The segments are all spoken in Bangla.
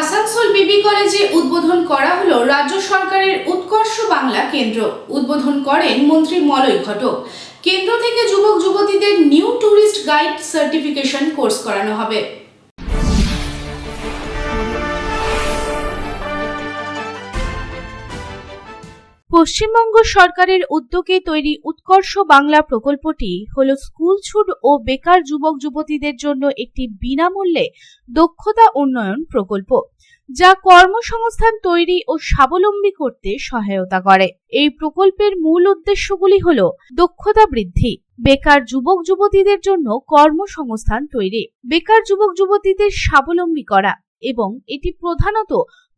আসানসোল বিবি কলেজে উদ্বোধন করা হলো রাজ্য সরকারের উৎকর্ষ বাংলা কেন্দ্র। উদ্বোধন করেন মন্ত্রী মলয় ঘটক। কেন্দ্র থেকে যুবক যুবতীদের new tourist guide certification course করানো হবে। পশ্চিমবঙ্গ সরকারের উদ্যোগে তৈরি উৎকর্ষ বাংলা প্রকল্পটি হল স্কুল ছুট ও বেকার যুবক যুবতীদের জন্য একটি বিনামূল্যে দক্ষতা উন্নয়ন প্রকল্প, যা কর্মসংস্থান তৈরি ও স্বাবলম্বী করতে সহায়তা করে। এই প্রকল্পের মূল উদ্দেশ্যগুলি হল দক্ষতা বৃদ্ধি, বেকার যুবক যুবতীদের জন্য কর্মসংস্থান তৈরি, বেকার যুবক যুবতীদের স্বাবলম্বী করা এবং এটি প্রধানত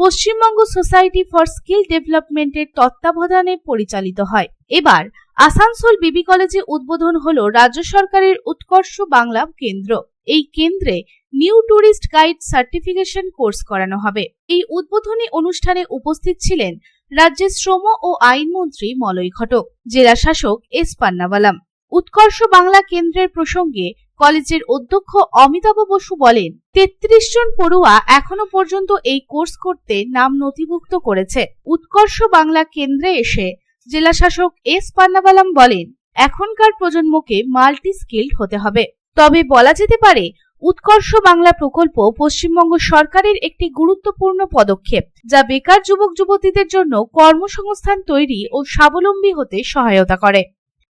পশ্চিমবঙ্গ সোসাইটি ফর স্কিল ডেভেলপমেন্টের তত্ত্বাবধানে পরিচালিত হয়। এবার আসানসোল বিবি কলেজে উদ্বোধন হল রাজ্য সরকারের উৎকর্ষ বাংলা কেন্দ্র। এই কেন্দ্রে new tourist guide certification course করানো হবে। এই উদ্বোধনী অনুষ্ঠানে উপস্থিত ছিলেন রাজ্যের শ্রম ও আইনমন্ত্রী মলয় ঘটক, জেলা শাসক এস পান্নাবালাম। উৎকর্ষ বাংলা কেন্দ্রের প্রসঙ্গে কলেজের অধ্যক্ষ অমিতাভ বসু বলেন, তেত্রিশ জন পড়ুয়া এখনও পর্যন্ত এই কোর্স করতে নাম নথিভুক্ত করেছে। উৎকর্ষ বাংলা কেন্দ্রে এসে জেলা শাসক এস পান্নাবালাম বলেন, এখনকার প্রজন্মকে মাল্টি স্কিল্ড হতে হবে। তবে বলা যেতে পারে, উৎকর্ষ বাংলা প্রকল্প পশ্চিমবঙ্গ সরকারের একটি গুরুত্বপূর্ণ পদক্ষেপ, যা বেকার যুবক যুবতীদের জন্য কর্মসংস্থান তৈরি ও স্বাবলম্বী হতে সহায়তা করে।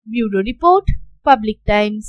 Bureau report, public times.